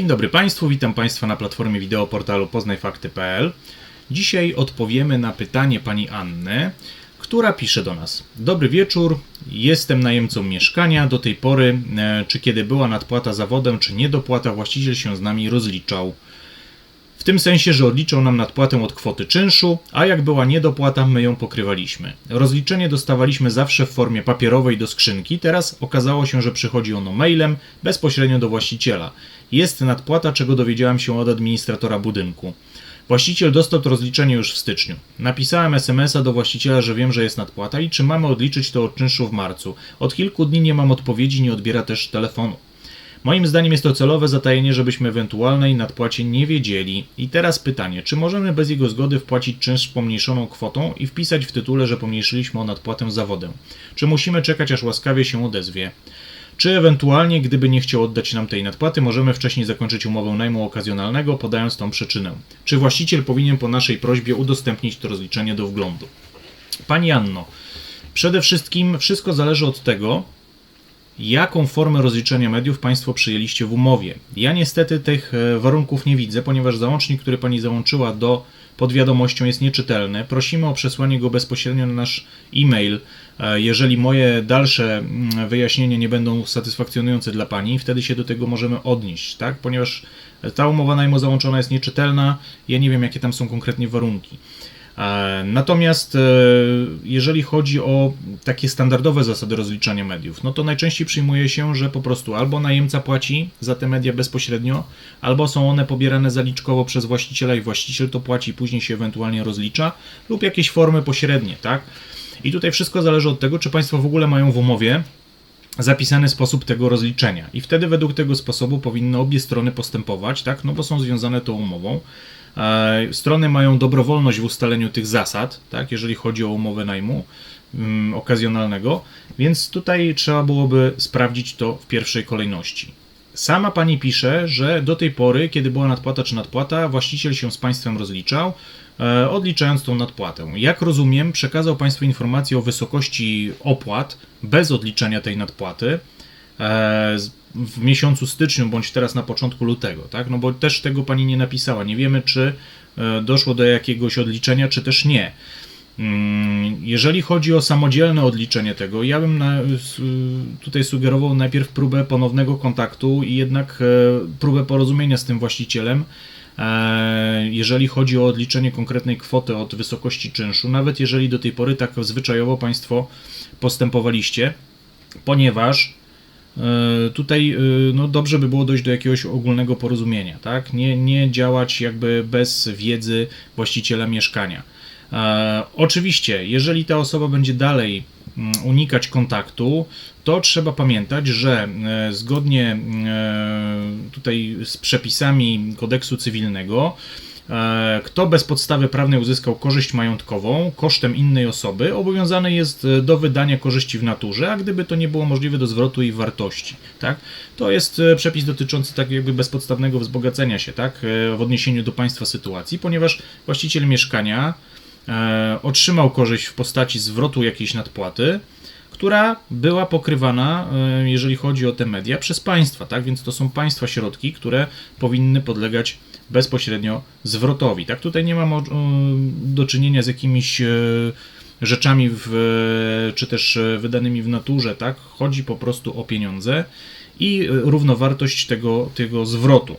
Dzień dobry Państwu, witam Państwa na platformie wideo portalu poznajfakty.pl. Dzisiaj odpowiemy na pytanie pani Anny, która pisze do nas. Dobry wieczór, jestem najemcą mieszkania. Do tej pory, e, czy kiedy była nadpłata za wodę, czy niedopłata, właściciel się z nami rozliczał. W tym sensie, że odliczał nam nadpłatę od kwoty czynszu, a jak była niedopłata, my ją pokrywaliśmy. Rozliczenie dostawaliśmy zawsze w formie papierowej do skrzynki, teraz okazało się, że przychodzi ono mailem bezpośrednio do właściciela. Jest nadpłata, czego dowiedziałam się od administratora budynku. Właściciel dostał to rozliczenie już w styczniu. Napisałem SMS-a do właściciela, że wiem, że jest nadpłata i czy mamy odliczyć to od czynszu w marcu. Od kilku dni nie mam odpowiedzi, nie odbiera też telefonu. Moim zdaniem jest to celowe zatajenie, żebyśmy ewentualnej nadpłacie nie wiedzieli. I teraz pytanie, czy możemy bez jego zgody wpłacić czynsz pomniejszoną kwotą i wpisać w tytule, że pomniejszyliśmy o nadpłatę za wodę? Czy musimy czekać, aż łaskawie się odezwie? Czy ewentualnie, gdyby nie chciał oddać nam tej nadpłaty, możemy wcześniej zakończyć umowę najmu okazjonalnego, podając tą przyczynę? Czy właściciel powinien po naszej prośbie udostępnić to rozliczenie do wglądu? Pani Anno, przede wszystkim wszystko zależy od tego, jaką formę rozliczenia mediów Państwo przyjęliście w umowie. Ja niestety tych e, warunków nie widzę, ponieważ załącznik, który Pani załączyła do pod wiadomością jest nieczytelny. Prosimy o przesłanie go bezpośrednio na nasz e-mail. E, jeżeli moje dalsze mm, wyjaśnienia nie będą satysfakcjonujące dla Pani, wtedy się do tego możemy odnieść, tak? Ponieważ ta umowa najmu załączona jest nieczytelna, ja nie wiem, jakie tam są konkretnie warunki. E, natomiast e, jeżeli chodzi o takie standardowe zasady rozliczania mediów, no to najczęściej przyjmuje się, że po prostu albo najemca płaci za te media bezpośrednio, albo są one pobierane zaliczkowo przez właściciela i właściciel to płaci, później się ewentualnie rozlicza, lub jakieś formy pośrednie, tak? I tutaj wszystko zależy od tego, czy Państwo w ogóle mają w umowie zapisany sposób tego rozliczenia. I wtedy według tego sposobu powinny obie strony postępować, tak? No bo są związane tą umową. E, strony mają dobrowolność w ustaleniu tych zasad, tak, jeżeli chodzi o umowę najmu um, okazjonalnego, więc tutaj trzeba byłoby sprawdzić to w pierwszej kolejności. Sama pani pisze, że do tej pory, kiedy była nadpłata czy nadpłata, właściciel się z państwem rozliczał, e, odliczając tą nadpłatę. Jak rozumiem, przekazał państwu informację o wysokości opłat bez odliczenia tej nadpłaty. E, w miesiącu styczniu bądź teraz na początku lutego, tak? No bo też tego pani nie napisała. Nie wiemy, czy e, doszło do jakiegoś odliczenia, czy też nie. Mm, jeżeli chodzi o samodzielne odliczenie tego, ja bym na, tutaj sugerował najpierw próbę ponownego kontaktu i jednak e, próbę porozumienia z tym właścicielem, jeżeli chodzi o odliczenie konkretnej kwoty od wysokości czynszu, nawet jeżeli do tej pory tak zwyczajowo Państwo postępowaliście, ponieważ tutaj e, no, dobrze by było dojść do jakiegoś ogólnego porozumienia, tak? Nie, nie działać jakby bez wiedzy właściciela mieszkania. E, oczywiście, jeżeli ta osoba będzie dalej mm, unikać kontaktu, to trzeba pamiętać, że zgodnie tutaj z przepisami kodeksu cywilnego, E, kto bez podstawy prawnej uzyskał korzyść majątkową kosztem innej osoby, obowiązany jest e, do wydania korzyści w naturze, a gdyby to nie było możliwe, do zwrotu jej wartości. Tak? To jest e, przepis dotyczący tak jakby bezpodstawnego wzbogacenia się tak? w odniesieniu do państwa sytuacji, ponieważ właściciel mieszkania otrzymał korzyść w postaci zwrotu jakiejś nadpłaty, która była pokrywana, jeżeli chodzi o te media, przez państwa, tak? Więc to są państwa środki, które powinny podlegać bezpośrednio zwrotowi. Tak, tutaj nie mam do czynienia z jakimiś e, rzeczami, w, czy też e, wydanymi w naturze, tak? Chodzi po prostu o pieniądze i równowartość tego, tego zwrotu.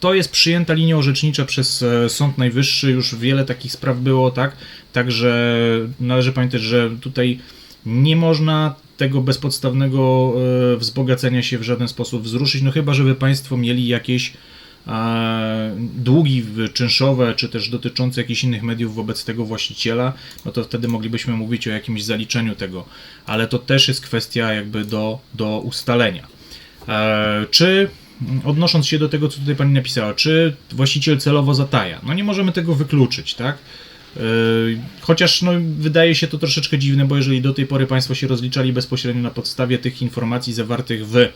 To jest przyjęta linia orzecznicza przez e, Sąd Najwyższy, już wiele takich spraw było, tak? Także należy pamiętać, że tutaj nie można tego bezpodstawnego wzbogacenia się w żaden sposób wzruszyć, no chyba, żeby Państwo mieli jakieś długi czynszowe, czy też dotyczące jakichś innych mediów wobec tego właściciela, no to wtedy moglibyśmy mówić o jakimś zaliczeniu tego, ale to też jest kwestia jakby do, do ustalenia. E, czy odnosząc się do tego, co tutaj pani napisała, czy właściciel celowo zataja? No nie możemy tego wykluczyć, tak? E, chociaż no, wydaje się to troszeczkę dziwne, bo jeżeli do tej pory Państwo się rozliczali bezpośrednio na podstawie tych informacji zawartych w e,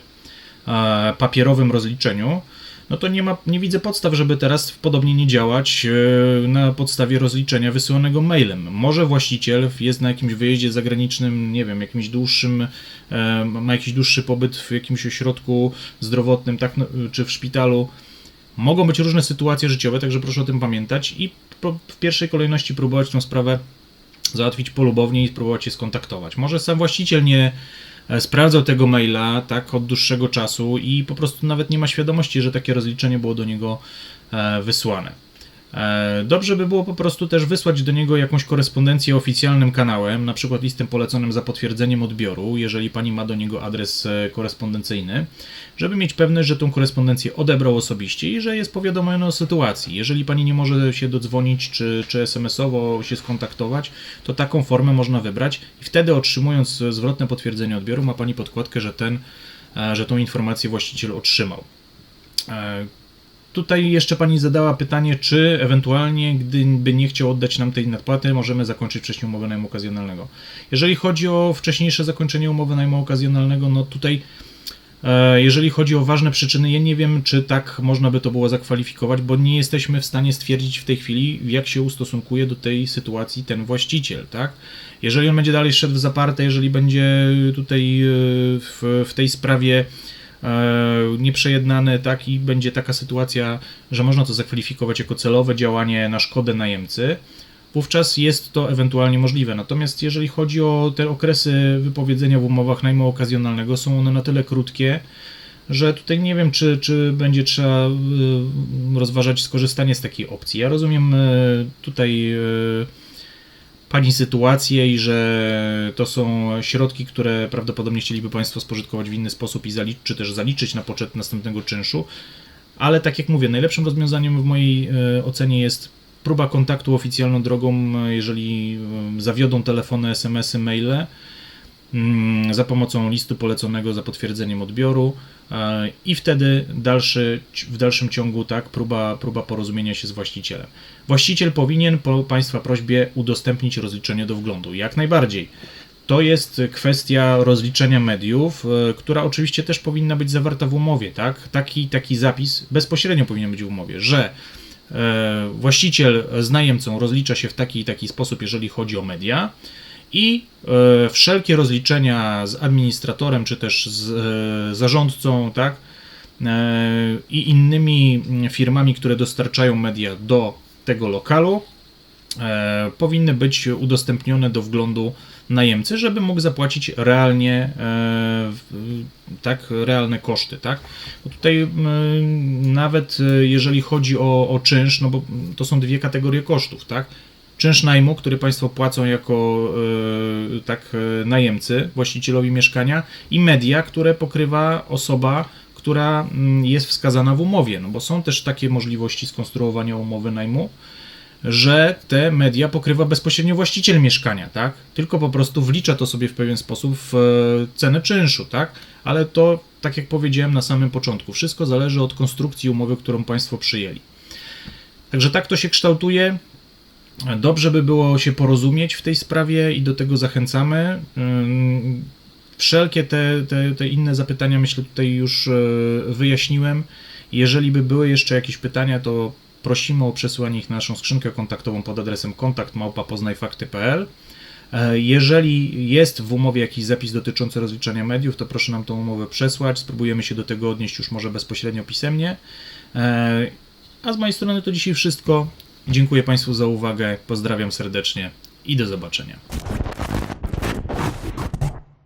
papierowym rozliczeniu, no to nie, ma, nie widzę podstaw, żeby teraz podobnie nie działać e, na podstawie rozliczenia wysyłanego mailem. Może właściciel jest na jakimś wyjeździe zagranicznym, nie wiem, jakimś dłuższym, ma jakiś dłuższy pobyt w jakimś ośrodku zdrowotnym, tak, no, czy w szpitalu. Mogą być różne sytuacje życiowe, także proszę o tym pamiętać i w pierwszej kolejności próbować tą sprawę załatwić polubownie i spróbować się skontaktować. Może sam właściciel nie e, sprawdzał tego maila tak od dłuższego czasu i po prostu nawet nie ma świadomości, że takie rozliczenie było do niego e, wysłane. E, Dobrze by było po prostu też wysłać do niego jakąś korespondencję oficjalnym kanałem, na przykład listem poleconym za potwierdzeniem odbioru, jeżeli pani ma do niego adres e, korespondencyjny, żeby mieć pewność, że tą korespondencję odebrał osobiście i że jest powiadomiony o sytuacji. Jeżeli pani nie może się dodzwonić czy, czy SMS-owo się skontaktować, to taką formę można wybrać i wtedy otrzymując zwrotne potwierdzenie odbioru, ma pani podkładkę, że ten, e, że tą informację właściciel otrzymał. Tutaj jeszcze pani zadała pytanie, czy ewentualnie, gdyby nie chciał oddać nam tej nadpłaty, możemy zakończyć wcześniej umowę najmu okazjonalnego. Jeżeli chodzi o wcześniejsze zakończenie umowy najmu okazjonalnego, no tutaj e, jeżeli chodzi o ważne przyczyny, ja nie wiem, czy tak można by to było zakwalifikować, bo nie jesteśmy w stanie stwierdzić w tej chwili, jak się ustosunkuje do tej sytuacji ten właściciel, tak? Jeżeli on będzie dalej szedł w zaparte, jeżeli będzie tutaj e, w, w tej sprawie e, nieprzejednane, tak, i będzie taka sytuacja, że można to zakwalifikować jako celowe działanie na szkodę najemcy, wówczas jest to ewentualnie możliwe. Natomiast jeżeli chodzi o te okresy wypowiedzenia w umowach najmu okazjonalnego, są one na tyle krótkie, że tutaj nie wiem, czy, czy będzie trzeba y, rozważać skorzystanie z takiej opcji. Ja rozumiem y, tutaj y, Pani sytuację i że to są środki, które prawdopodobnie chcieliby Państwo spożytkować w inny sposób i zaliczyć, czy też zaliczyć na poczet następnego czynszu. Ale tak jak mówię, najlepszym rozwiązaniem w mojej e, ocenie jest próba kontaktu oficjalną drogą, e, jeżeli e, zawiodą telefony, SMS-y, maile mm, za pomocą listu poleconego za potwierdzeniem odbioru e, i wtedy dalszy, w dalszym ciągu tak próba, próba porozumienia się z właścicielem. Właściciel powinien po Państwa prośbie udostępnić rozliczenie do wglądu. Jak najbardziej. To jest kwestia rozliczenia mediów, e, która oczywiście też powinna być zawarta w umowie, tak? Taki, taki zapis bezpośrednio powinien być w umowie, że e, właściciel z najemcą rozlicza się w taki i taki sposób, jeżeli chodzi o media i e, wszelkie rozliczenia z administratorem czy też z e, zarządcą, tak? E, i innymi mm, firmami, które dostarczają media do tego lokalu, powinny być udostępnione do wglądu najemcy, żeby mógł zapłacić realnie, tak, realne koszty, tak? Bo tutaj nawet jeżeli chodzi o, o czynsz, no bo to są dwie kategorie kosztów, tak? Czynsz najmu, który Państwo płacą jako e, tak e, najemcy właścicielowi mieszkania i media, które pokrywa osoba, która mm, jest wskazana w umowie, no bo są też takie możliwości skonstruowania umowy najmu, że te media pokrywa bezpośrednio właściciel mieszkania, tak? Tylko po prostu wlicza to sobie w pewien sposób w e, cenę czynszu, tak? Ale to, tak jak powiedziałem na samym początku, wszystko zależy od konstrukcji umowy, którą Państwo przyjęli. Także tak to się kształtuje. Dobrze by było się porozumieć w tej sprawie i do tego zachęcamy. Wszelkie te, te, te inne zapytania, myślę, tutaj już e, wyjaśniłem. Jeżeli by były jeszcze jakieś pytania, to prosimy o przesyłanie ich na naszą skrzynkę kontaktową pod adresem kontakt@poznajfakty.pl. E, Jeżeli jest w umowie jakiś zapis dotyczący rozliczania mediów, to proszę nam tą umowę przesłać. Spróbujemy się do tego odnieść już może bezpośrednio pisemnie. E, A z mojej strony to dzisiaj wszystko. Dziękuję Państwu za uwagę. Pozdrawiam serdecznie i do zobaczenia.